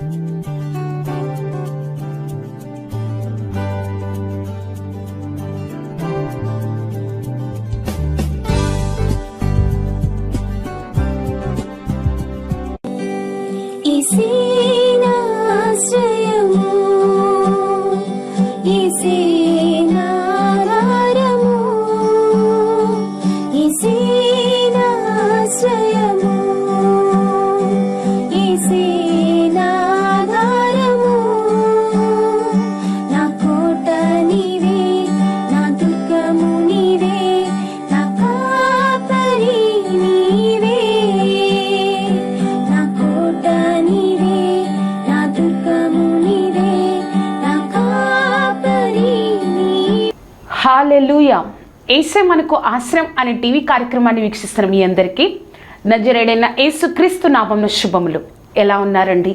Mm-hmm. Hallelujah ఏసే మనకు ఆశ్రయం అనే టీవీ కార్యక్రమాన్ని వీక్షిస్తున్న మీ అందరికీ నజరేడైన యేసుక్రీస్తు నామంలో శుభములు. ఎలా ఉన్నారండి?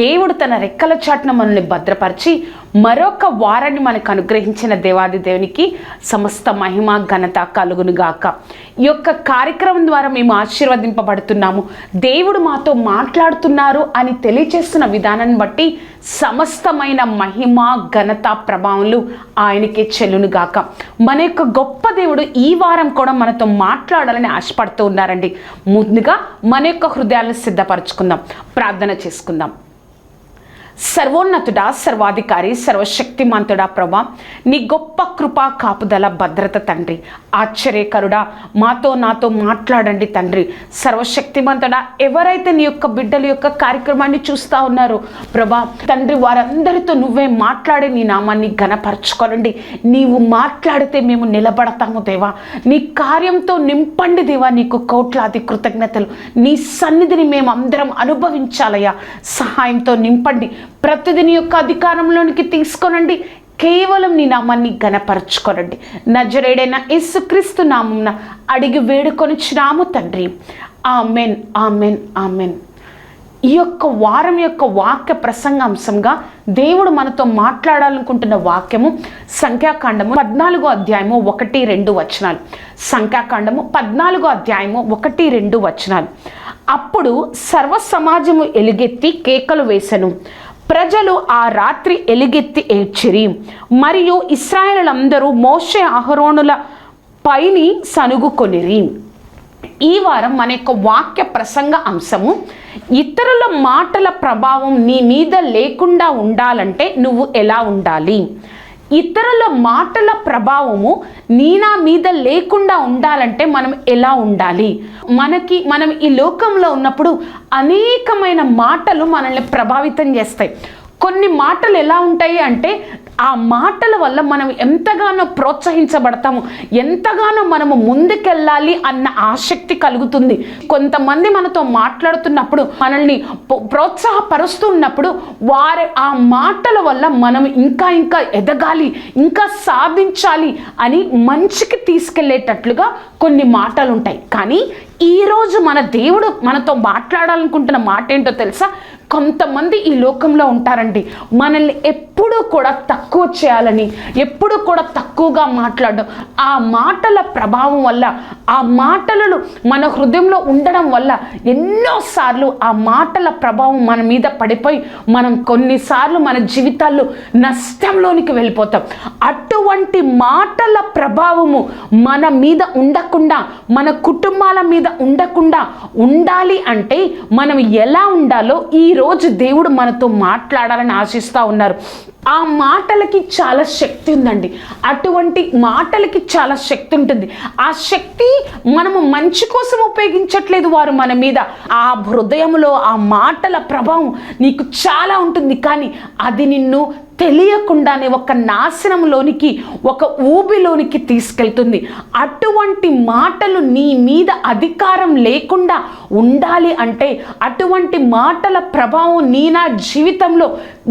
దేవుడు తన రెక్కల చాటున మనల్ని భద్రపరిచి మరొక వారాన్ని మనకు అనుగ్రహించిన దేవాది దేవునికి సమస్త మహిమ ఘనత కలుగును గాక ఈ యొక్క కార్యక్రమం ద్వారా మేము ఆశీర్వదింపబడుతున్నాము. దేవుడు మాతో మాట్లాడుతున్నారు అని తెలియచేస్తున్న విధానాన్ని బట్టి సమస్తమైన మహిమ ఘనత ప్రభావాలు ఆయనకే చెల్లును గాక మన యొక్క గొప్ప దేవుడు ఈ వారం కూడా మనతో మాట్లాడాలని ఆశపడుతూ ఉన్నారండి. ముందుగా మన యొక్క హృదయాలను సిద్ధపరచుకుందాం. ప్రార్థన చేసుకుందాం. సర్వోన్నతుడా సర్వాధికారి సర్వశక్తిమంతుడా ప్రభా నీ గొప్ప కృపా కాపుదల భద్రత తండ్రి. ఆశ్చర్యకరుడా మాతో నాతో మాట్లాడండి తండ్రి. సర్వశక్తిమంతుడా ఎవరైతే నీ యొక్క బిడ్డల యొక్క కార్యక్రమాన్ని చూస్తూ ఉన్నారో ప్రభా తండ్రి వారందరితో నువ్వే మాట్లాడి నీ నామాన్ని ఘనపరచుకోనండి. నీవు మాట్లాడితే మేము నిలబడతాము దేవా. నీ కార్యంతో నింపండి దేవా నీకు కోట్లాది కృతజ్ఞతలు. నీ సన్నిధిని మేము అందరం అనుభవించాలయ్యా. సహాయంతో నింపండి. ప్రతిదిని యొక్క అధికారంలోనికి తీసుకొనండి. కేవలం నీ నామాన్ని గనపరచుకోనండి నజరేడైన యేసుక్రీస్తు నామంన అడిగి వేడుకొనిచ్చినాము తండ్రి. Amen amen amen. ఈ యొక్క వారం యొక్క వాక్య ప్రసంగాంశంగా దేవుడు మనతో మాట్లాడాలనుకుంటున్న వాక్యము సంఖ్యాకాండము పద్నాలుగో అధ్యాయము ఒకటి రెండు వచనాలు. సంఖ్యాకాండము పద్నాలుగో అధ్యాయము ఒకటి రెండు వచనాలు. అప్పుడు సర్వ సమాజము ఎలుగెత్తి కేకలు వేసెను. ప్రజలు ఆ రాత్రి ఎలుగెత్తి ఏడ్చిరి. మరియు ఇస్రాయేలందరూ మోషే ఆహరోణుల పైని సనుగుకొనిరి ఈ వారం మన యొక్క వాక్య ప్రసంగ అంశము ఇతరుల మాటల ప్రభావం నీ మీద లేకుండా ఉండాలంటే నువ్వు ఎలా ఉండాలి? ఇతరుల మాటల ప్రభావము నీ నా మీద లేకుండా ఉండాలంటే మనం ఎలా ఉండాలి? మనకి మనం ఈ లోకంలో ఉన్నప్పుడు అనేకమైన మాటలు మనల్ని ప్రభావితం చేస్తాయి. కొన్ని మాటలు ఎలా ఉంటాయి అంటే ఆ మాటల వల్ల మనం ఎంతగానో ప్రోత్సహించబడతాము ఎంతగానో మనము ముందుకెళ్ళాలి అన్న ఆసక్తి కలుగుతుంది. కొంతమంది మనతో మాట్లాడుతున్నప్పుడు మనల్ని ప్రోత్సాహపరుస్తున్నప్పుడు వారి ఆ మాటల వల్ల మనం ఇంకా ఇంకా ఎదగాలి ఇంకా సాధించాలి అని మంచికి తీసుకెళ్ళేటట్లుగా కొన్ని మాటలు ఉంటాయి కానీ ఈరోజు మన దేవుడు మనతో మాట్లాడాలనుకుంటున్న మాట ఏంటో తెలుసా? కొంతమంది ఈ లోకంలో ఉంటారండి. మనల్ని ఎప్పుడు కూడా తక్కువ చేయాలని ఎప్పుడు కూడా తక్కువగా మాట్లాడడం. ఆ మాటల ప్రభావం వల్ల ఆ మాటలను మన హృదయంలో ఉండడం వల్ల ఎన్నోసార్లు ఆ మాటల ప్రభావం మన మీద పడిపోయి మనం కొన్నిసార్లు మన జీవితాల్లో నష్టంలోనికి వెళ్ళిపోతాం. అటువంటి మాటల ప్రభావము మన మీద ఉండకుండా మన కుటుంబాల మీద ఉండకుండా ఉండాలి అంటే మనం ఎలా ఉండాలో ఈ రోజు దేవుడు మనతో మాట్లాడాలని ఆశిస్తూ ఉన్నారు. ఆ మాటలకి చాలా శక్తి ఉందండి. అటువంటి మాటలకి చాలా శక్తి ఉంటుంది. ఆ శక్తి మనము మంచి కోసం ఉపయోగించట్లేదు వారు మన మీద. ఆ హృదయంలో ఆ మాటల ప్రభావం నీకు చాలా ఉంటుంది. కానీ అది నిన్ను తెలియకుండానే ఒక నాశనంలోనికి ఒక ఊబిలోనికి తీసుకెళ్తుంది. అటువంటి మాటలు నీ మీద అధికారం లేకుండా ఉండాలి అంటే అటువంటి మాటల ప్రభావం నీ నా జీవితంలో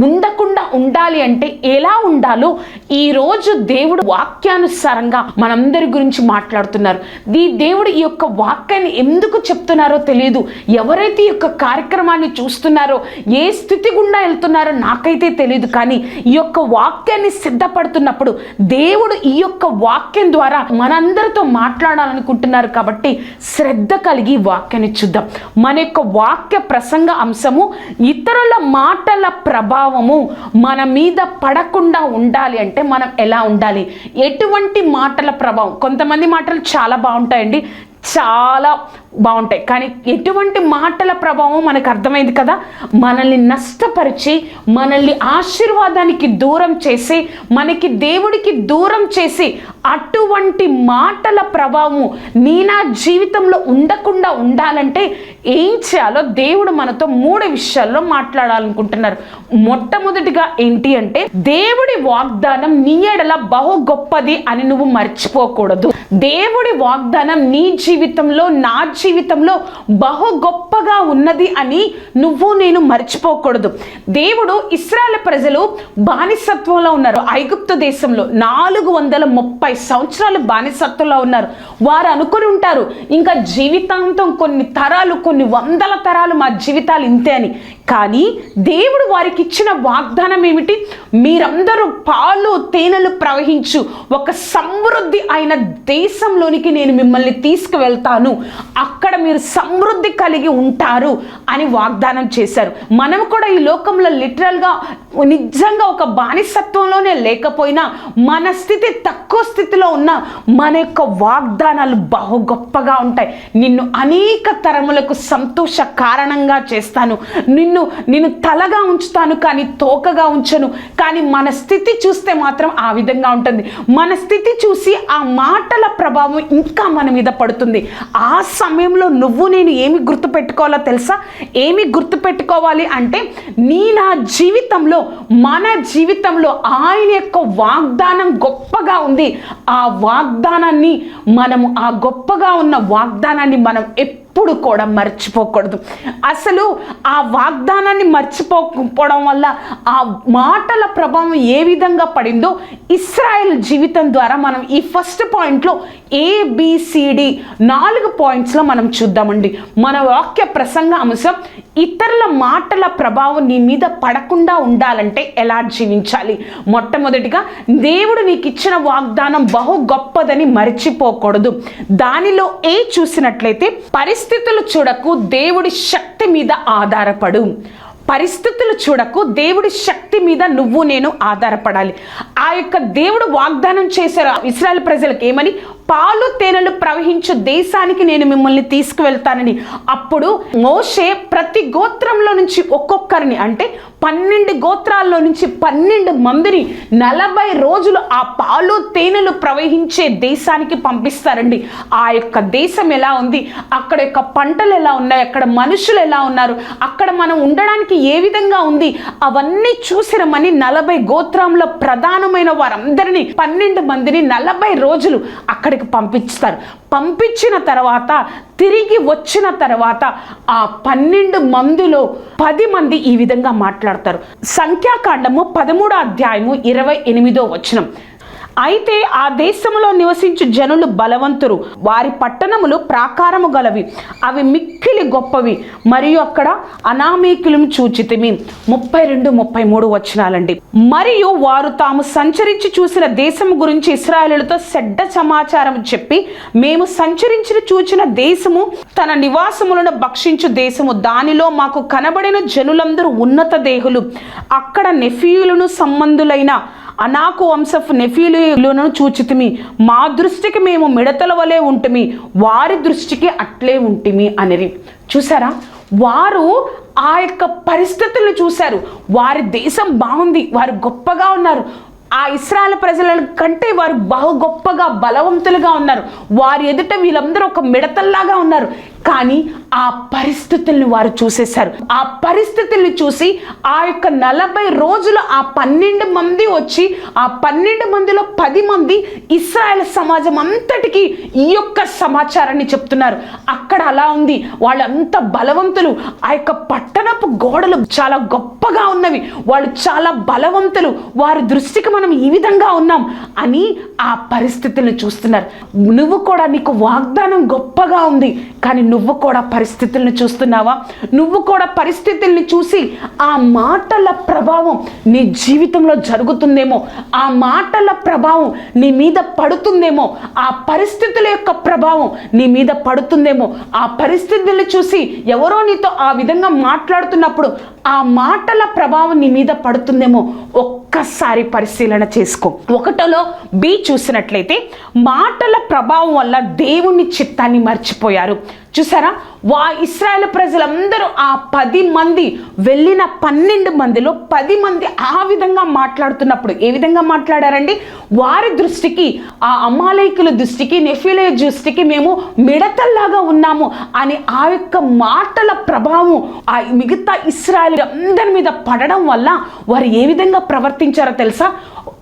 ఉండకుండా ఉండాలి అంటే ఎలా ఉండాలో ఈరోజు దేవుడు వాక్యానుసారంగా మనందరి గురించి మాట్లాడుతున్నారు. ఈ దేవుడు ఈ యొక్క వాక్యాన్ని ఎందుకు చెప్తున్నారో తెలియదు ఎవరైతే ఈ యొక్క కార్యక్రమాన్ని చూస్తున్నారో ఏ స్థితి గుండా వెళ్తున్నారో నాకైతే తెలియదు కానీ ఈ యొక్క వాక్యాన్ని సిద్ధపడుతున్నప్పుడు దేవుడు ఈ యొక్క వాక్యం ద్వారా మనందరితో మాట్లాడాలనుకుంటున్నారు కాబట్టి శ్రద్ధ కలిగి వాక్యాన్ని చూద్దాం. మన యొక్క వాక్య ప్రసంగ అంశము ఇతరుల మాటల ప్రభావము మన మీద పడకుండా ఉండాలి అంటే మనం ఎలా ఉండాలి? ఎటువంటి మాటల ప్రభావం? కొంతమంది మాటలు చాలా బాగుంటాయండి. చాలా బాగుంటాయి. కానీ ఎటువంటి మాటల ప్రభావం మనకు అర్థమైంది కదా? మనల్ని నష్టపరిచి మనల్ని ఆశీర్వాదానికి దూరం చేసి మనకి దేవుడికి దూరం చేసి అటువంటి మాటల ప్రభావము నీ నా జీవితంలో ఉండకుండా ఉండాలంటే ఏం చేయాలో దేవుడు మనతో మూడు విషయాల్లో మాట్లాడాలనుకుంటున్నారు. మొట్టమొదటిగా ఏంటి అంటే దేవుడి వాగ్దానం నీ ఎడల బహు గొప్పది అని నువ్వు మర్చిపోకూడదు. దేవుడి వాగ్దానం నీ జీవితంలో నా జీవితంలో బహు గొప్పగా ఉన్నది అని నువ్వు నేను మర్చిపోకూడదు. దేవుడు ఇస్రాయల్ ప్రజలు బానిసత్వంలో ఉన్నారు. ఐగుప్తు దేశంలో నాలుగు వందల ముప్పై సంవత్సరాలు బానిసత్వంలో ఉన్నారు. వారు అనుకుని ఉంటారు ఇంకా జీవితాంతం కొన్ని తరాలు కొన్ని వందల తరాలు మా జీవితాలు ఇంతే అని. కానీ దేవుడు వారికి ఇచ్చిన వాగ్దానం ఏమిటి మీరందరూ పాలు తేనెలు ప్రవహించు ఒక సమృద్ధి అయిన దేశంలోనికి నేను మిమ్మల్ని తీసుకువెళ్తాను. అక్కడ మీరు సమృద్ధి కలిగి ఉంటారు అని వాగ్దానం చేశారు. మనం కూడా ఈ లోకంలో లిటరల్గా నిజంగా ఒక బానిసత్వంలోనే లేకపోయినా మన స్థితి తక్కువ స్థితిలో ఉన్న మన యొక్క వాగ్దానాలు బహు గొప్పగా ఉంటాయి. నిన్ను అనేక తరములకు సంతోష కారణంగా చేస్తాను. నిన్ను నిన్ను తలగా ఉంచుతాను కానీ తోకగా ఉంచను. కానీ మన స్థితి చూస్తే మాత్రం ఆ విధంగా ఉంటుంది. మన స్థితి చూసి ఆ మాటల ప్రభావం ఇంకా మన మీద పడుతుంది. ఆ సమయంలో నువ్వు నేను ఏమి గుర్తుపెట్టుకోవాలో తెలుసా? ఏమి గుర్తుపెట్టుకోవాలి అంటే నీ నా జీవితంలో మన జీవితంలో ఆయన యొక్క వాగ్దానం గొప్పగా ఉంది. ఆ వాగ్దానాన్ని మనము ఆ గొప్పగా ఉన్న వాగ్దానాన్ని మనం ఎప్పుడు కూడా మర్చిపోకూడదు. అసలు ఆ వాగ్దానాన్ని మర్చిపోకపోవడం వల్ల ఆ మాటల ప్రభావం ఏ విధంగా పడిందో ఇస్రాయల్ జీవితం ద్వారా మనం ఈ ఫస్ట్ పాయింట్లో ఏబిసిడి నాలుగు పాయింట్స్లో మనం చూద్దామండి. మన వాక్య ప్రసంగ అంశం ఇతరుల మాటల ప్రభావం నీ మీద పడకుండా ఉండాలంటే ఎలా జీవించాలి? మొట్టమొదటిగా దేవుడు నీకు ఇచ్చిన వాగ్దానం బహు గొప్పదని మర్చిపోకూడదు. దానిలో ఏ చూసినట్లయితే పరిస్థితులు చూడకు దేవుడి శక్తి మీద ఆధారపడు. పరిస్థితులు చూడకు దేవుడి శక్తి మీద నువ్వు నేను ఆధారపడాలి. ఆ యొక్క దేవుడు వాగ్దానం చేశారు ఇస్రాయల్ ప్రజలకు ఏమని? పాలు తేనెలు ప్రవహించు దేశానికి నేను మిమ్మల్ని తీసుకువెళ్తానని. అప్పుడు మోషే ప్రతి గోత్రంలో నుంచి ఒక్కొక్కరిని అంటే పన్నెండు గోత్రాల్లో నుంచి పన్నెండు మందిని నలభై రోజులు ఆ పాలు తేనెలు ప్రవహించే దేశానికి పంపిస్తారండి. ఆ యొక్క దేశం ఎలా ఉంది? అక్కడ యొక్క పంటలు ఎలా ఉన్నాయి? అక్కడ మనుషులు ఎలా ఉన్నారు? అక్కడ మనం ఉండడానికి ఏ విధంగా ఉంది? అవన్నీ చూసిరమని నలభై గోత్రంలో ప్రధానమైన వారందరినీ పన్నెండు మందిని నలభై రోజులు అక్కడ అక్కడికి పంపిస్తారు పంపించిన తర్వాత తిరిగి వచ్చిన తర్వాత ఆ పన్నెండు మందిలో పది మంది ఈ విధంగా మాట్లాడతారు. సంఖ్యాకాండము పదమూడో అధ్యాయము ఇరవై ఎనిమిదో వచనం. అయితే ఆ దేశంలో నివసించు జనులు బలవంతురు వారి పట్టణములు ప్రాకారము గలవి. అవి మిక్కిలి గొప్పవి. మరియు అక్కడ అనామీకులను చూచితిమి. ముప్పై రెండు ముప్పై మూడు వచనాలండి. మరియు వారు తాము సంచరించి చూసిన దేశము గురించి ఇస్రాయేలులతో చెడ్డ సమాచారం చెప్పి మేము సంచరించిన చూచిన దేశము తన నివాసములను భక్షించు దేశము. దానిలో మాకు కనబడిన జనులందరూ ఉన్నత దేహులు. అక్కడ నెఫీయులను సంబంధులైన అనాకు వంశఫ్ నెఫీలులను చూచితిమి. మా దృష్టికి మేము మిడతల వలె ఉంటిమి. వారి దృష్టికి అట్లే ఉంటిమి అనిరి. చూసారా? వారు ఆ యొక్క పరిస్థితులను చూశారు. వారి దేశం బాగుంది. వారు గొప్పగా ఉన్నారు. ఆ ఇస్రాయల్ ప్రజల కంటే వారు బహు గొప్పగా బలవంతులుగా ఉన్నారు. వారి ఎదుట వీళ్ళందరూ ఒక మిడతల్లాగా ఉన్నారు. కానీ ఆ పరిస్థితుల్ని వారు చూసేశారు. ఆ పరిస్థితుల్ని చూసి ఆ యొక్క నలభై రోజులు ఆ పన్నెండు మంది వచ్చి ఆ పన్నెండు మందిలో పది మంది ఇస్రాయల్ సమాజం అంతటికి ఈ యొక్క సమాచారాన్ని చెప్తున్నారు. అక్కడ అలా ఉంది. వాళ్ళంత బలవంతులు. ఆ యొక్క పట్టణపు గోడలు చాలా గొప్పగా ఉన్నవి. వాళ్ళు చాలా బలవంతులు. వారి దృష్టికి మనం ఈ విధంగా ఉన్నాం అని ఆ పరిస్థితులను చూస్తున్నారు. నువ్వు కూడా నీకు వాగ్దానం గొప్పగా ఉంది. కానీ నువ్వు కూడా పరిస్థితుల్ని చూస్తున్నావా? నువ్వు కూడా పరిస్థితుల్ని చూసి ఆ మాటల ప్రభావం నీ జీవితంలో జరుగుతుందేమో? ఆ మాటల ప్రభావం నీ మీద పడుతుందేమో? ఆ పరిస్థితుల యొక్క ప్రభావం నీ మీద పడుతుందేమో? ఆ పరిస్థితుల్ని చూసి ఎవరో నీతో ఆ విధంగా మాట్లాడుతున్నప్పుడు ఆ మాటల ప్రభావం నీ మీద పడుతుందేమో? ఒక్కసారి పరిశీలన చేసుకో. ఒకటలో బి చూసినట్లయితే మాటల ప్రభావం వల్ల దేవుని చిత్తాన్ని మర్చిపోయారు. చూసారా? వా ఇస్రాయేల్ ప్రజలందరూ ఆ పది మంది వెళ్ళిన పన్నెండు మందిలో పది మంది ఆ విధంగా మాట్లాడుతున్నప్పుడు ఏ విధంగా మాట్లాడారండి? వారి దృష్టికి ఆ అమాలయకుల దృష్టికి నెఫిలే దృష్టికి మేము మిడతల్లాగా ఉన్నాము అని ఆ యొక్క మాటల ప్రభావం ఆ మిగతా ఇస్రాయల్ అందరి మీద పడడం వల్ల వారు ఏ విధంగా ప్రవర్తించారో తెలుసా?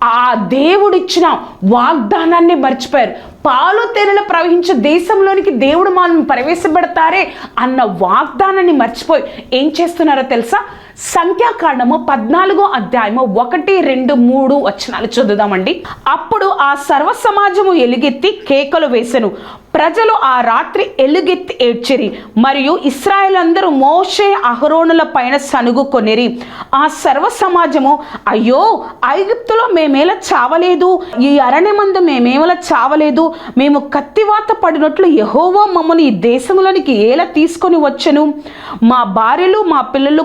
ఆ దేవుడిచ్చిన వాగ్దానాన్ని మర్చిపోయారు. పాలు తేనెలు ప్రవహించే దేశంలోనికి దేవుడు మనం ప్రవేశపెడతారే అన్న వాగ్దానాన్ని మర్చిపోయి ఏం చేస్తున్నారో తెలుసా? సంఖ్యాకాండము పద్నాలుగో అధ్యాయము ఒకటి రెండు మూడు వచనాలు చదువుదామండి. అప్పుడు ఆ సర్వ సమాజము ఎలుగెత్తి కేకలు వేసెను. ప్రజలు ఆ రాత్రి ఎలుగెత్తి ఏడ్చిరి. మరియు ఇస్రాయల్ అందరూ మోషే అహరోనుల పైన సనుగు కొనిరి. ఆ సర్వ సమాజము అయ్యో ఐగుప్తులో మేమేలా చావలేదు. ఈ అరణ్యమందు మేమేమలా చావలేదు. మేము కత్తివాత పడినట్లు ఎహోవో మమ్మల్ని ఈ దేశంలోనికి ఎలా తీసుకొని వచ్చెను? మా భార్యలు మా పిల్లలు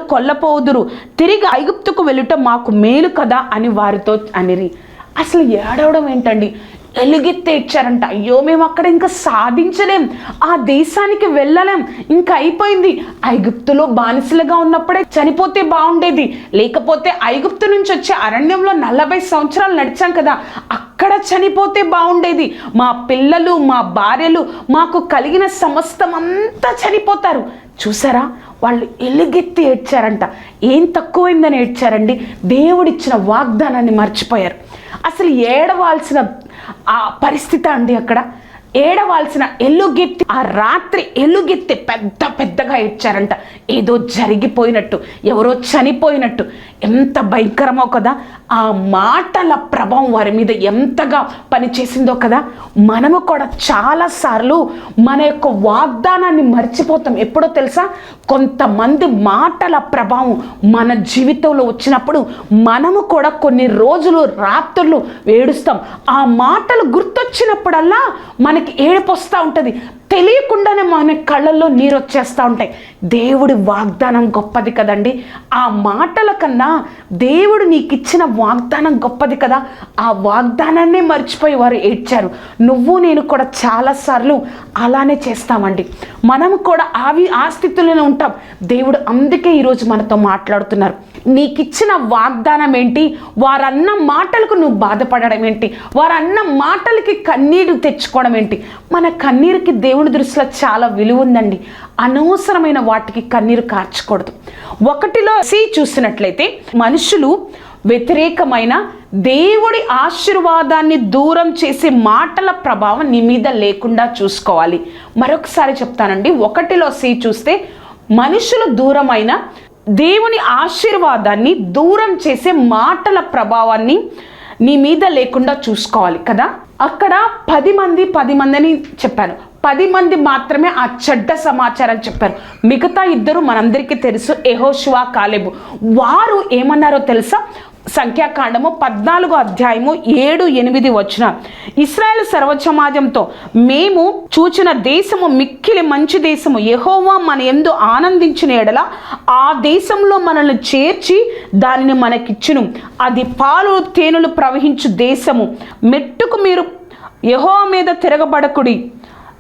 కొల్లపోదురు తిరిగి ఐగుప్తుకు వెళ్ళుట మాకు మేలు కదా అని వారితో అనిరి. అసలు ఏడవడం ఏంటండి? ఎలుగెత్తి ఇచ్చారంట. అయ్యో మేము అక్కడ ఇంకా సాధించలేం. ఆ దేశానికి వెళ్ళలేం. ఇంకా అయిపోయింది. ఐగుప్తులో బానిసలుగా ఉన్నప్పుడే చనిపోతే బాగుండేది. లేకపోతే ఐగుప్తు నుంచి వచ్చే అరణ్యంలో నలభై సంవత్సరాలు నడిచాం కదా. అక్కడ చనిపోతే బాగుండేది. మా పిల్లలు మా భార్యలు మాకు కలిగిన సమస్తం అంతా చనిపోతారు. చూసారా? వాళ్ళు ఎలుగెత్తి ఏడ్చారంట. ఏం తక్కువైందని ఏడ్చారండి? దేవుడిచ్చిన వాగ్దానాన్ని మర్చిపోయారు. అసలు ఏడవాల్సిన ఆ పరిస్థితి అండి అక్కడ. ఏడవాల్సిన ఎల్లుగెత్తి ఆ రాత్రి ఎల్లుగెత్తి పెద్ద పెద్దగా ఏడ్చారంట. ఏదో జరిగిపోయినట్టు ఎవరో చనిపోయినట్టు. ఎంత భయంకరమో కదా ఆ మాటల ప్రభావం వారి మీద ఎంతగా పనిచేసిందో కదా మనము కూడా చాలాసార్లు మన యొక్క వాగ్దానాన్ని మర్చిపోతాం. ఎప్పుడో తెలుసా? కొంతమంది మాటల ప్రభావం మన జీవితంలో వచ్చినప్పుడు మనము కూడా కొన్ని రోజులు రాత్రులు ఏడుస్తాం. ఆ మాటలు గుర్తొచ్చినప్పుడల్లా మనకి ఏడుపు వస్తూ ఉంటుంది. తెలియకుండానే మన కళ్ళల్లో నీరు వచ్చేస్తూ ఉంటాయి. దేవుడి వాగ్దానం గొప్పది కదండి. ఆ మాటల కన్నా దేవుడు నీకు ఇచ్చిన వాగ్దానం గొప్పది కదా. ఆ వాగ్దానాన్నే మర్చిపోయి వారు ఏడ్చారు. నువ్వు నేను కూడా చాలాసార్లు అలానే చేస్తామండి. మనం కూడా ఆవి ఆ స్థితిలోనే ఉంటాం. దేవుడు అందుకే ఈరోజు మనతో మాట్లాడుతున్నారు. నీకు ఇచ్చిన వాగ్దానం ఏంటి? వారన్న మాటలకు నువ్వు బాధపడడం ఏంటి? వారన్న మాటలకి కన్నీరు తెచ్చుకోవడం ఏంటి? మన కన్నీరుకి దేవుని దృష్టిలో చాలా విలువ ఉందండి. అనవసరమైన వాటికి కన్నీరు కార్చకూడదు. ఒకటిలో సి చూసినట్లయితే మనుషులు వ్యతిరేకమైన దేవుడి ఆశీర్వాదాన్ని దూరం చేసే మాటల ప్రభావం నీ మీద లేకుండా చూసుకోవాలి. మరొకసారి చెప్తానండి ఒకటిలో సి చూస్తే మనుషులు దూరమైన దేవుని ఆశీర్వాదాన్ని దూరం చేసే మాటల ప్రభావాన్ని నీ మీద లేకుండా చూసుకోవాలి కదా. అక్కడ పది మంది పది మందిని చెప్పాను పది మంది మాత్రమే ఆ చెడ్డ సమాచారం చెప్పారు. మిగతా ఇద్దరు మనందరికీ తెలుసు ఎహోషువా కాలేబు. వారు ఏమన్నారో తెలుసా? సంఖ్యాకాండము పద్నాలుగు అధ్యాయము ఏడు ఎనిమిది వచ్చిన ఇస్రాయేల్ సర్వసమాజంతో మేము చూచిన దేశము మిక్కిలి మంచి దేశము. యహోవా మన ఎందు ఆనందించిన ఎడల ఆ దేశంలో మనల్ని చేర్చి దానిని మనకిచ్చును. అది పాలు తేనెలు ప్రవహించు దేశము. మెట్టుకు మీరు యహో మీద తిరగబడకుడి.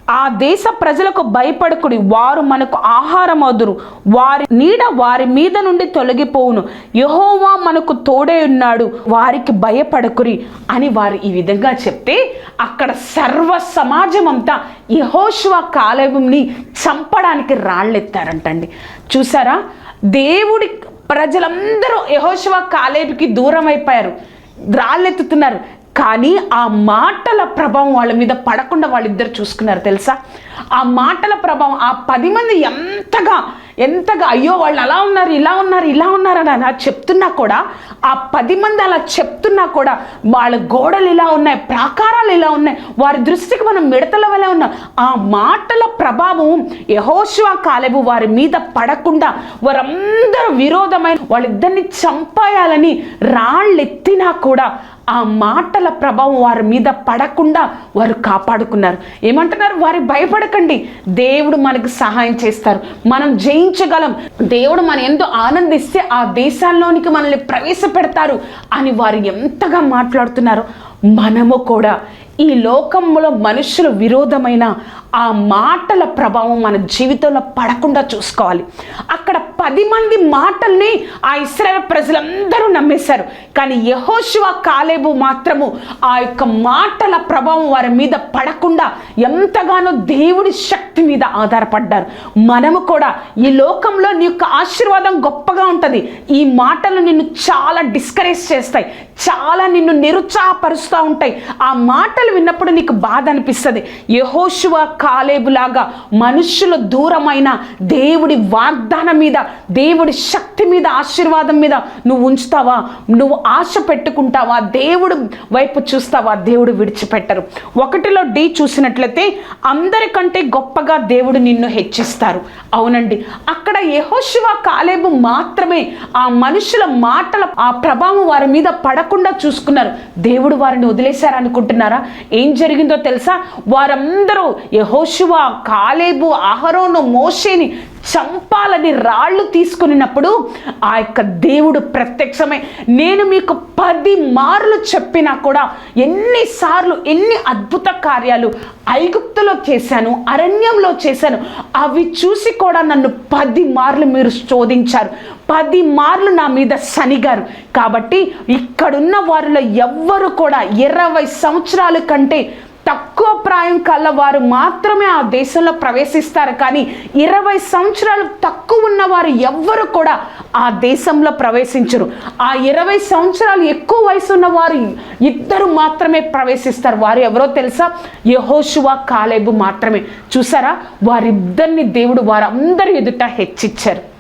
ఆ దేశ ప్రజలకు భయపడకుడి. వారు మనకు ఆహారం అదురు వారి నీడ వారి మీద నుండి తొలగిపోవును. యహోవా మనకు తోడే ఉన్నాడు. వారికి భయపడకురి అని వారు ఈ విధంగా చెప్తే అక్కడ సర్వ సమాజం అంతా యహోశివ కాలేబంని చంపడానికి రాళ్ళెత్తారంటండి. చూసారా? దేవుడి ప్రజలందరూ యహోశివ కాలేబుకి దూరం అయిపోయారు రాళ్ళెత్తుతున్నారు. కానీ ఆ మాటల ప్రభావం వాళ్ళ మీద పడకుండా వాళ్ళిద్దరు చూసుకున్నారు తెలుసా? ఆ మాటల ప్రభావం ఆ పది మంది ఎంతగా ఎంతగా అయ్యో వాళ్ళు అలా ఉన్నారు ఇలా ఉన్నారు ఇలా ఉన్నారు అని అలా చెప్తున్నా కూడా ఆ పది మంది అలా చెప్తున్నా కూడా వాళ్ళ గోడలు ఇలా ఉన్నాయి ప్రాకారాలు ఇలా ఉన్నాయి వారి దృష్టికి మనం మిడతల వలె ఉన్నాం. ఆ మాటల ప్రభావం యహోశివ కాలేబు వారి మీద పడకుండా వారందరూ విరోధమైన వాళ్ళిద్దరిని చంపేయాలని రాళ్ళెత్తినా కూడా ఆ మాటల ప్రభావం వారి మీద పడకుండా వారు కాపాడుకున్నారు. ఏమంటున్నారు? వారి భయపడకండి దేవుడు మనకు సహాయం చేస్తారు. మనం జయించగలం. దేవుడు మన ఎంతో ఆనందిస్తే ఆ దేశాల్లోనికి మనల్ని ప్రవేశపెడతారు అని వారు ఎంతగా మాట్లాడుతున్నారు. మనము కూడా ఈ లోకంలో మనుషుల విరోధమైన ఆ మాటల ప్రభావం మన జీవితంలో పడకుండా చూసుకోవాలి. అక్కడ పది మంది మాటల్ని ఆ ఇస్రాయల్ ప్రజలందరూ నమ్మేశారు. కానీ యహోశివ కాలేబు మాత్రము ఆ యొక్క మాటల ప్రభావం వారి మీద పడకుండా ఎంతగానో దేవుడి శక్తి మీద ఆధారపడ్డారు. మనము కూడా ఈ లోకంలో నీ యొక్క ఆశీర్వాదం గొప్పగా ఉంటుంది. ఈ మాటలు నిన్ను చాలా డిస్కరేజ్ చేస్తాయి. చాలా నిన్ను నిరుత్సాహపరుస్తూ ఉంటాయి. ఆ మాటలు విన్నప్పుడు నీకు బాధ అనిపిస్తుంది. యహోశువ కాలేబులాగా మనుషులు దూరమైన దేవుడి వాగ్దానం మీద దేవుడి శక్తి మీద ఆశీర్వాదం మీద నువ్వు ఉంచుతావా? నువ్వు ఆశ పెట్టుకుంటావా? దేవుడు వైపు చూస్తావా? దేవుడు విడిచిపెట్టరు. ఒకటిలో డి చూసినట్లయితే అందరికంటే గొప్పగా దేవుడు నిన్ను హెచ్చిస్తారు. అవునండి. అక్కడ యహోశివ కాలేబు మాత్రమే ఆ మనుషుల మాటల ఆ ప్రభావం వారి మీద పడకుండా చూసుకున్నారు. దేవుడు వారిని వదిలేశారనుకుంటున్నారా? ఏం జరిగిందో తెలుసా? వారందరూ యహోశివ కాలేబు అహరోను మోషేని చంపాలని రాళ్ళు తీసుకునినప్పుడు ఆ యొక్క దేవుడు ప్రత్యక్షమే నేను మీకు పది మార్లు చెప్పినా కూడా ఎన్నిసార్లు ఎన్ని అద్భుత కార్యాలు ఐగుప్తులో చేశాను అరణ్యంలో చేశాను అవి చూసి కూడా నన్ను పది మార్లు మీరు శోధించారు. పది మార్లు నా మీద సనిగారు. కాబట్టి ఇక్కడున్న వారిలో ఎవ్వరు కూడా ఇరవై సంవత్సరాల కంటే తక్కువ ప్రాయం కల్లా వారు మాత్రమే ఆ దేశంలో ప్రవేశిస్తారు. కానీ ఇరవై సంవత్సరాలు తక్కువ ఉన్న వారు ఎవ్వరు కూడా ఆ దేశంలో ప్రవేశించరు. ఆ ఇరవై సంవత్సరాలు ఎక్కువ వయసు ఉన్న వారు ఇద్దరు మాత్రమే ప్రవేశిస్తారు. వారు ఎవరో తెలుసా? యహోషువా కాలేబు మాత్రమే. చూసారా? వారిద్దరిని దేవుడు వారందరి ఎదుట హెచ్చిచ్చారు.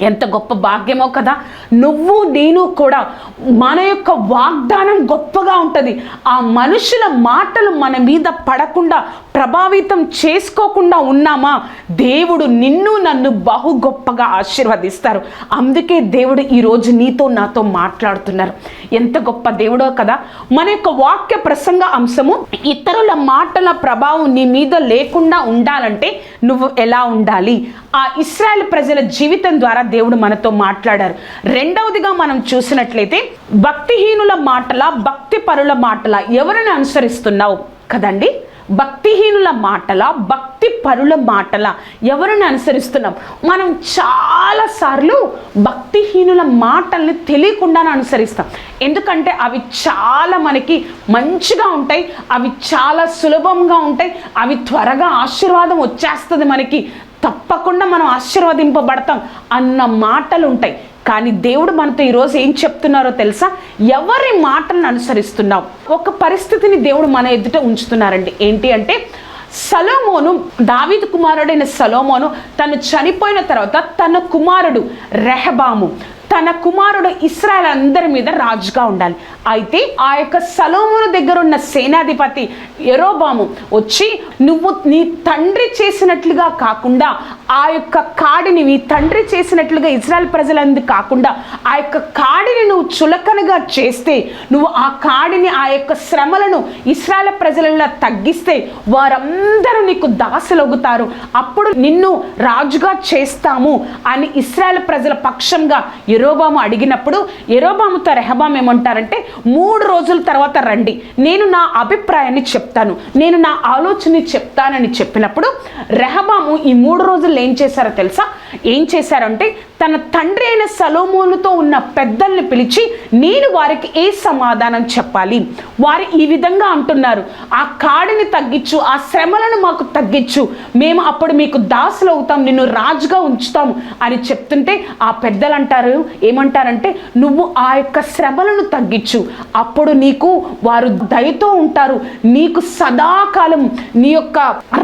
ఎంత గొప్ప భాగ్యమో కదా. నువ్వు నేను కూడా మన యొక్క వాగ్దానం గొప్పగా ఉంటుంది. ఆ మనుషుల మాటలు మన మీద పడకుండా ప్రభావితం చేసుకోకుండా ఉన్నామా? దేవుడు నిన్ను నన్ను బహు గొప్పగా ఆశీర్వదిస్తారు. అందుకే దేవుడు ఈరోజు నీతో నాతో మాట్లాడుతున్నారు. ఎంత గొప్ప దేవుడో కదా? మన యొక్క వాక్య ప్రసంగ అంశము ఇతరుల మాటల ప్రభావం నీ మీద లేకుండా ఉండాలంటే నువ్వు ఎలా ఉండాలి? ఆ ఇస్రాయల్ ప్రజల జీవితం ద్వారా దేవుడు మనతో మాట్లాడారు. రెండవదిగా మనం చూసినట్లయితే భక్తిహీనుల మాటల భక్తి పరుల మాటల ఎవరిని అనుసరిస్తున్నావు కదండి? భక్తిహీనుల మాటల భక్తి పరుల మాటల ఎవరిని అనుసరిస్తున్నాం? మనం చాలాసార్లు భక్తిహీనుల మాటల్ని తెలియకుండానే అనుసరిస్తాం. ఎందుకంటే అవి చాలా మనకి మంచిగా ఉంటాయి అవి చాలా సులభంగా ఉంటాయి అవి త్వరగా ఆశీర్వాదం వచ్చేస్తుంది మనకి. తప్పకుండా మనం ఆశీర్వదింపబడతాం అన్న మాటలు ఉంటాయి కానీ దేవుడు మనతో ఈరోజు ఏం చెప్తున్నారో తెలుసా? ఎవరి మాటలను అనుసరిస్తున్నావు? ఒక పరిస్థితిని దేవుడు మన ఎదుట ఉంచుతున్నారండి. ఏంటి అంటే సలోమోను దావీదు కుమారుడైన సలోమోను తను చనిపోయిన తర్వాత తన కుమారుడు రెహబాము తన కుమారుడు ఇస్రాయల్ అందరి మీద రాజుగా ఉండాలి. అయితే ఆ యొక్క సలోమును దగ్గర ఉన్న సేనాధిపతి ఎరోబాము వచ్చి నువ్వు నీ తండ్రి చేసినట్లుగా కాకుండా ఆ యొక్క కాడిని నీ తండ్రి చేసినట్లుగా ఇజ్రాయల్ ప్రజలందు కాకుండా ఆ యొక్క కాడిని నువ్వు చులకనగా చేస్తే నువ్వు ఆ కాడిని ఆ యొక్క శ్రమలను ఇస్రాయల్ ప్రజలలో తగ్గిస్తే వారందరూ నీకు దాసలొగుతారు అప్పుడు నిన్ను రాజుగా చేస్తాము అని ఇస్రాయల్ ప్రజల పక్షంగా ఎరోబాము అడిగినప్పుడు ఎరోబాముతో రెహబాం ఏమంటారంటే మూడు రోజుల తర్వాత రండి. నేను నా అభిప్రాయాన్ని చెప్తాను. నేను నా ఆలోచన చెప్తానని చెప్పినప్పుడు రెహబాము ఈ మూడు రోజులు ఏం చేశారో తెలుసా? ఏం చేశారంటే తన తండ్రి అయిన సలోమోనుతో ఉన్న పెద్దల్ని పిలిచి నేను వారికి ఏ సమాధానం చెప్పాలి? వారు ఈ విధంగా అంటున్నారు. ఆ కాడిని తగ్గించు ఆ శ్రమలను మాకు తగ్గించు. మేము అప్పుడు మీకు దాసులు అవుతాం నిన్ను రాజుగా ఉంచుతాము అని చెప్తుంటే ఆ పెద్దలు అంటారు ఏమంటారంటే నువ్వు ఆ యొక్క శ్రమలను తగ్గించు. అప్పుడు నీకు వారు దయతో ఉంటారు. నీకు సదాకాలం నీ యొక్క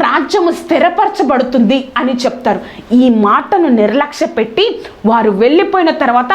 రాజ్యము స్థిరపరచబడుతుంది అని చెప్తారు. ఈ మాటను నిర్లక్ష్య పెట్టి వారు వెళ్ళిపోయిన తర్వాత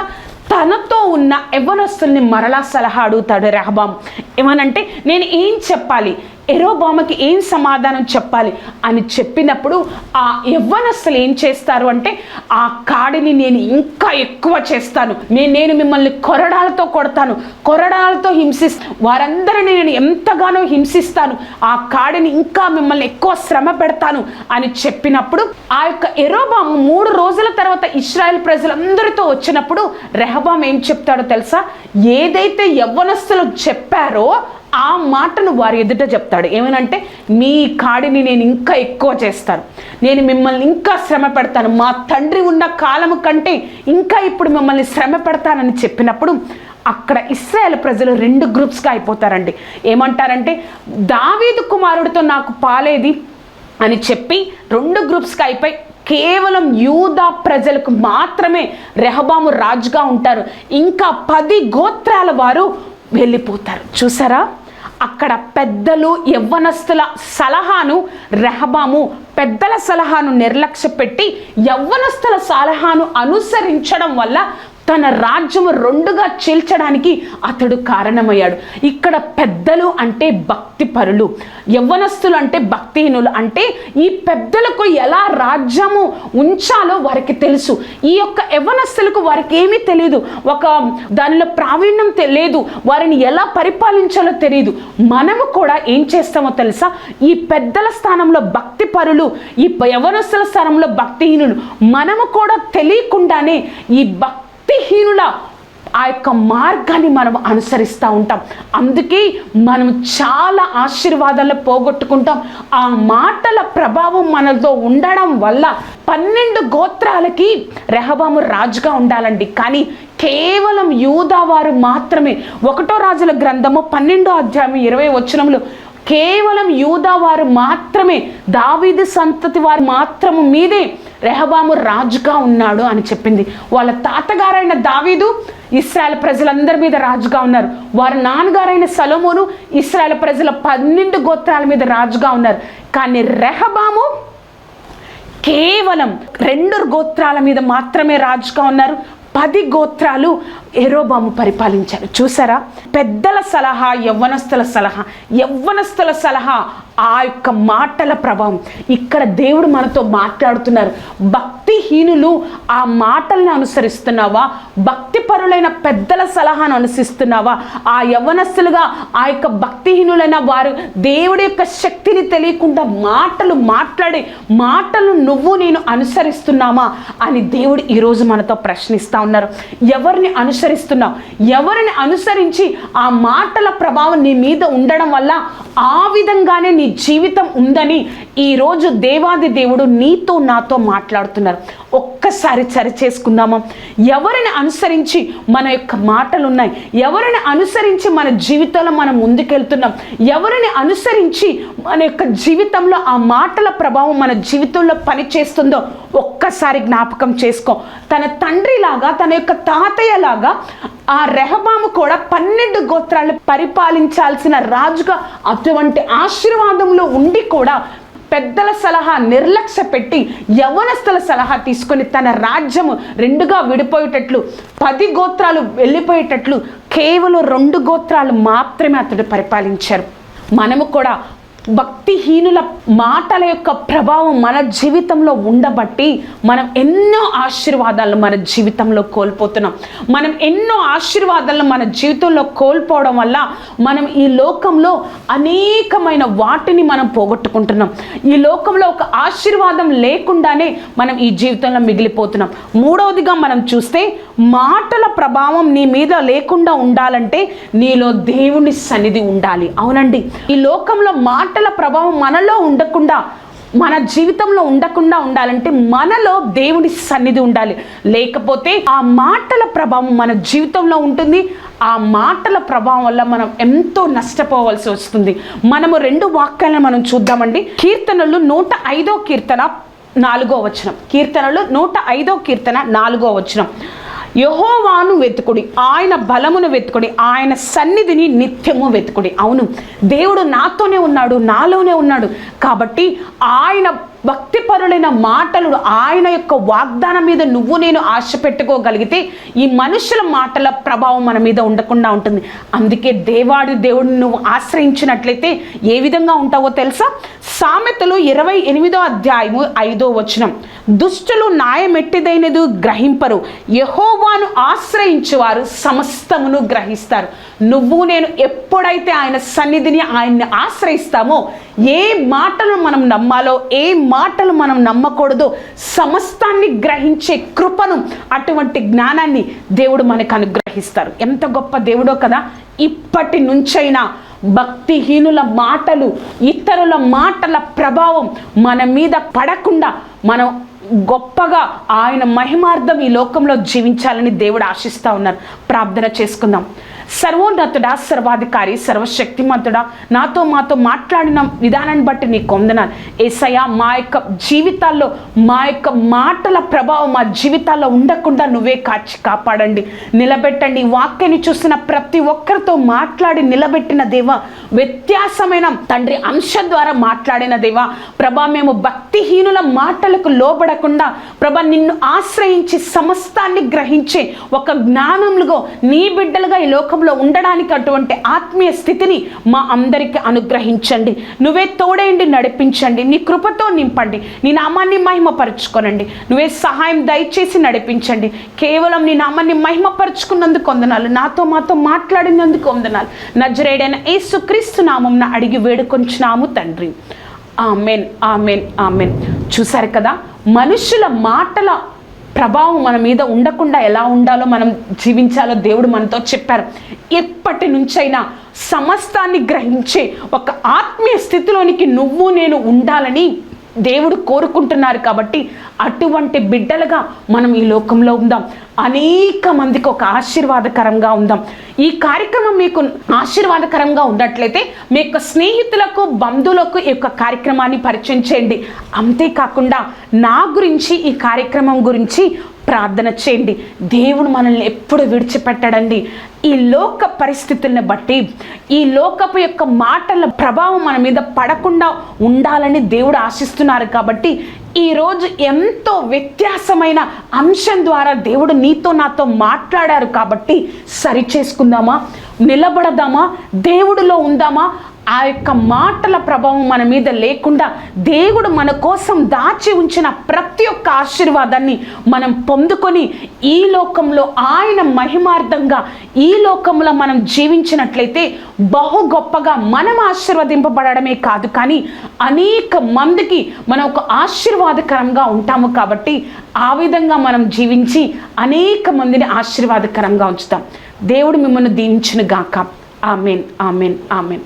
తనతో ఉన్న యవ్వనస్తుల్ని మరలా సలహా అడుగుతాడు రెహబాం. ఏమనంటే నేను ఏం చెప్పాలి? ఎరోబామకి ఏం సమాధానం చెప్పాలి అని చెప్పినప్పుడు ఆ యవ్వనస్తులు ఏం చేస్తారు అంటే ఆ కాడిని నేను ఇంకా ఎక్కువ చేస్తాను. నేను నేను మిమ్మల్ని కొరడాలతో కొడతాను. కొరడాలతో హింసిస్ వారందరిని నేను ఎంతగానో హింసిస్తాను. ఆ కాడిని ఇంకా మిమ్మల్ని ఎక్కువ శ్రమ పెడతాను. అని చెప్పినప్పుడు ఆ యొక్క ఎరోబాము మూడు రోజుల తర్వాత ఇస్రాయల్ ప్రజలందరితో వచ్చినప్పుడు రెహబాం ఏం చెప్తాడో తెలుసా? ఏదైతే యవ్వనస్తులు చెప్పారో ఆ మాటను వారి ఎదుట చెప్తాడు. ఏమనంటే మీ కాడిని నేను ఇంకా ఎక్కువ చేస్తాను. నేను మిమ్మల్ని ఇంకా శ్రమ పెడతాను. మా తండ్రి ఉన్న కాలము కంటే ఇంకా ఇప్పుడు మిమ్మల్ని శ్రమ పెడతానని చెప్పినప్పుడు అక్కడ ఇస్రాయేల్ ప్రజలు రెండు గ్రూప్స్గా అయిపోతారండి. ఏమంటారంటే దావీదు కుమారుడితో నాకు పాలేది అని చెప్పి రెండు గ్రూప్స్గా అయిపోయి కేవలం యూదా ప్రజలకు మాత్రమే రెహబాము రాజుగా ఉంటారు. ఇంకా పది గోత్రాల వారు వెళ్ళిపోతారు. చూసారా? అక్కడ పెద్దలు యవ్వనస్తుల సలహాను రెహబాము పెద్దల సలహాను నిర్లక్ష్య పెట్టి యవ్వనస్తుల సలహాను అనుసరించడం వల్ల తన రాజ్యము రెండుగా చీల్చడానికి అతడు కారణమయ్యాడు. ఇక్కడ పెద్దలు అంటే భక్తి పరులు యవ్వనస్తులు అంటే భక్తిహీనులు అంటే ఈ పెద్దలకు ఎలా రాజ్యము ఉంచాలో వారికి తెలుసు. ఈ యొక్క యవ్వనస్తులకు వారికి ఏమీ తెలియదు ఒక దానిలో ప్రావీణ్యం తెలియదు వారిని ఎలా పరిపాలించాలో తెలియదు మనము కూడా ఏం చేస్తామో తెలుసా? ఈ పెద్దల స్థానంలో భక్తి పరులు ఈ యవనస్తుల స్థానంలో భక్తిహీనులు మనము కూడా తెలియకుండానే ఈ శక్తిహీనుల ఆ యొక్క మార్గాన్ని మనం అనుసరిస్తూ ఉంటాం. అందుకే మనం చాలా ఆశీర్వాదాలు పోగొట్టుకుంటాం. ఆ మాటల ప్రభావం మనతో ఉండడం వల్ల పన్నెండు గోత్రాలకి రెహబాము రాజుగా ఉండాలండి. కానీ కేవలం యూదా వారు మాత్రమే ఒకటో రాజుల గ్రంథము పన్నెండో అధ్యాయం ఇరవై వచనంలో కేవలం యూదా వారు మాత్రమే దావీది సంతతి వారు మాత్రము మీదే రెహబాము రాజుగా ఉన్నాడు అని చెప్పింది. వాళ్ళ తాతగారైన దావీదు ఇస్రాయల్ ప్రజలందరి మీద రాజుగా ఉన్నారు. వారి నాన్నగారైన సలోమోను ఇస్రాయల్ ప్రజల పన్నెండు గోత్రాల మీద రాజుగా ఉన్నారు. కానీ రెహబాము కేవలం రెండు గోత్రాల మీద మాత్రమే రాజుగా ఉన్నారు. పది గోత్రాలు ఎరోబాము పరిపాలించారు. చూసారా? పెద్దల సలహా యవ్వనస్తుల సలహా. యవ్వనస్తుల సలహా ఆ యొక్క మాటల ప్రభావం. ఇక్కడ దేవుడు మనతో మాట్లాడుతున్నారు. భక్తిహీనులు ఆ మాటలను అనుసరిస్తున్నావా? భక్తిపరులైన పెద్దల సలహాను అనుసరిస్తున్నావా? ఆ యవ్వనస్తులుగా ఆ యొక్క భక్తిహీనులైన వారు దేవుడి యొక్క శక్తిని తెలియకుండా మాటలు మాట్లాడే మాటలు నువ్వు నేను అనుసరిస్తున్నామా అని దేవుడు ఈరోజు మనతో ప్రశ్నిస్తా ఉన్నారు. ఎవరిని అనుసరిస్తున్నావు ఎవరిని అనుసరించి ఆ మాటల ప్రభావం నీ మీద ఉండడం వల్ల ఆ విధంగానే నీ జీవితం ఉందని ఈరోజు దేవాది దేవుడు నీతో నాతో మాట్లాడుతున్నారు. ఒక్కసారి సరి చేసుకుందామా ఎవరిని అనుసరించి మన యొక్క మాటలు ఉన్నాయి ఎవరిని అనుసరించి మన జీవితంలో మనం ముందుకెళ్తున్నాం? ఎవరిని అనుసరించి మన యొక్క జీవితంలో ఆ మాటల ప్రభావం మన జీవితంలో పనిచేస్తుందో ఒక్కసారి జ్ఞాపకం చేసుకో. తన తండ్రిలాగా తన యొక్క తాతయ్యలాగా ఆ రెహబాము కూడా పన్నెండు గోత్రాలు పరిపాలించాల్సిన రాజుగా అటువంటి ఆశీర్వాదంలో ఉండి కూడా పెద్దల సలహా నిర్లక్ష్య పెట్టి యవనస్తుల సలహా తీసుకొని తన రాజ్యము రెండుగా విడిపోయేటట్లు పది గోత్రాలు వెళ్ళిపోయేటట్లు కేవలం రెండు గోత్రాలు మాత్రమే అతడు పరిపాలించారు. మనము కూడా భక్తిహీనుల మాటల యొక్క ప్రభావం మన జీవితంలో ఉండబట్టి మనం ఎన్నో ఆశీర్వాదాలను మన జీవితంలో కోల్పోతున్నాం. మనం ఎన్నో ఆశీర్వాదాలను మన జీవితంలో కోల్పోవడం వల్ల మనం ఈ లోకంలో అనేకమైన వాటిని మనం పోగొట్టుకుంటున్నాం. ఈ లోకంలో ఒక ఆశీర్వాదం లేకుండానే మనం ఈ జీవితంలో మిగిలిపోతున్నాం. మూడవదిగా మనం చూస్తే మాటల ప్రభావం నీ మీద లేకుండా ఉండాలంటే నీలో దేవుని సన్నిధి ఉండాలి. అవునండి. ఈ లోకంలో మాట మాటల ప్రభావం మనలో ఉండకుండా మన జీవితంలో ఉండకుండా ఉండాలంటే మనలో దేవుని సన్నిధి ఉండాలి. లేకపోతే ఆ మాటల ప్రభావం మన జీవితంలో ఉంటుంది. ఆ మాటల ప్రభావం వల్ల మనం ఎంతో నష్టపోవాల్సి వస్తుంది. మనము రెండు వాక్యాలను మనం చూద్దామండి. కీర్తనలు నూట ఐదో కీర్తన నాలుగో వచనం. కీర్తనలు నూట ఐదో కీర్తన నాలుగో వచనం. యహోవాను వెతుకుడి ఆయన బలమును వెతుకుడి ఆయన సన్నిధిని నిత్యము వెతుకుడి. అవును దేవుడు నాతోనే ఉన్నాడు నాలోనే ఉన్నాడు. కాబట్టి ఆయన భక్తిపరులైన మాటలు ఆయన యొక్క వాగ్దానం మీద నువ్వు నేను ఆశ పెట్టుకోగలిగితే ఈ మనుషుల మాటల ప్రభావం మన మీద ఉండకుండా ఉంటుంది. అందుకే దేవాడి దేవుడిని నువ్వు ఆశ్రయించినట్లయితే ఏ విధంగా ఉంటావో తెలుసా? సామెతలు ఇరవై ఎనిమిదో అధ్యాయము ఐదో వచనం. దుష్టులు న్యాయమెట్టిదైనది గ్రహింపరు. యహోవాను ఆశ్రయించేవారు సమస్తమును గ్రహిస్తారు. నువ్వు నేను ఎప్పుడైతే ఆయన సన్నిధిని ఆయన్ని ఆశ్రయిస్తామో ఏ మాటలు మనం నమ్మాలో ఏ మాటలు మనం నమ్మకూడదో. సమస్తాన్ని గ్రహించే కృపను అటువంటి జ్ఞానాన్ని దేవుడు మనకు అనుగ్రహిస్తారు. ఎంత గొప్ప దేవుడో కదా. ఇప్పటి నుంచైనా భక్తిహీనుల మాటలు ఇతరుల మాటల ప్రభావం మన మీద పడకుండా మనం గొప్పగా ఆయన మహిమార్థం ఈ లోకంలో జీవించాలని దేవుడు ఆశిస్తూ ఉన్నారు. ప్రార్థన చేసుకుందాం. సర్వోన్నతుడా సర్వాధికారి సర్వశక్తిమంతుడా. నాతో మాతో మాట్లాడిన విధానాన్ని బట్టి నీ కొందనాలు ఏసయ్య మా యొక్క జీవితాల్లో మా యొక్క మాటల ప్రభావం మా జీవితాల్లో ఉండకుండా నువ్వే కాచి కాపాడండి. నిలబెట్టండి. ఈ వాక్యాన్ని చూస్తున్న ప్రతి ఒక్కరితో మాట్లాడి నిలబెట్టిన దేవ వ్యత్యాసమైన తండ్రి అంశం ద్వారా మాట్లాడిన దేవా ప్రభా మేము భక్తిహీనుల మాటలకు లోబడకుండా ప్రభా నిన్ను ఆశ్రయించి సమస్తాన్ని గ్రహించే ఒక జ్ఞానంలో నీ బిడ్డలుగా ఈ లోకం లోకంలో ఉండడానికి అటువంటి ఆత్మీయ స్థితిని మా అందరికీ అనుగ్రహించండి. నువ్వే తోడేయండి నడిపించండి. నీ కృపతో నింపండి. నీ నామాన్ని మహిమపరచుకోనండి. నువ్వే సహాయం దయచేసి నడిపించండి. కేవలం నీ నామాన్ని మహిమపరుచుకున్నందుకు వందనాలు. నాతో మాతో మాట్లాడినందుకు వందనాలు. నజరేడైన ఏసుక్రీస్తు నామంన అడిగి వేడుకొంచున్నాము తండ్రి. Amen amen amen. చూశారు కదా? మనుషుల మాటల ప్రభావం మన మీద ఉండకుండా ఎలా ఉండాలో మనం జీవించాలో దేవుడు మనతో చెప్పారు. ఎప్పటి నుంచైనా సమస్తాన్ని గ్రహించే ఒక ఆత్మీయ స్థితిలోనికి నువ్వు నేను ఉండాలని దేవుడు కోరుకుంటున్నారు కాబట్టి అటువంటి బిడ్డలుగా మనం ఈ లోకంలో ఉందాం. అనేక మందికి ఒక ఆశీర్వాదకరంగా ఉందాం. ఈ కార్యక్రమం మీకు ఆశీర్వాదకరంగా ఉన్నట్లయితే మీ యొక్క స్నేహితులకు బంధువులకు ఈ యొక్క కార్యక్రమాన్ని పరిచయం చేయండి. అంతేకాకుండా నా గురించి ఈ కార్యక్రమం గురించి ప్రార్థన చేయండి. దేవుడు మనల్ని ఎప్పుడు విడిచిపెట్టడండి? ఈ లోక పరిస్థితుల్ని బట్టి ఈ లోకపు యొక్క మాటల ప్రభావం మన మీద పడకుండా ఉండాలని దేవుడు ఆశిస్తున్నారు కాబట్టి ఈరోజు ఎంతో వ్యత్యాసమైన అంశం ద్వారా దేవుడు నీతో నాతో మాట్లాడారు కాబట్టి సరి చేసుకుందామా నిలబడదామా? దేవుడిలో ఉందామా? ఆ యొక్క మాటల ప్రభావం మన మీద లేకుండా దేవుడు మన కోసం దాచి ఉంచిన ప్రతి ఒక్క ఆశీర్వాదాన్ని మనం పొందుకొని ఈ లోకంలో ఆయన మహిమార్థంగా ఈ లోకంలో మనం జీవించినట్లయితే బహు గొప్పగా మనం ఆశీర్వదింపబడమే కాదు కానీ అనేక మందికి మనం ఒక ఆశీర్వాదకరంగా ఉంటాము కాబట్టి ఆ విధంగా మనం జీవించి అనేక మందిని ఆశీర్వాదకరంగా ఉంచుతాం. దేవుడు మిమ్మల్ని దీవించును గాక ఆమెన్ ఆమెన్ ఆమెన్.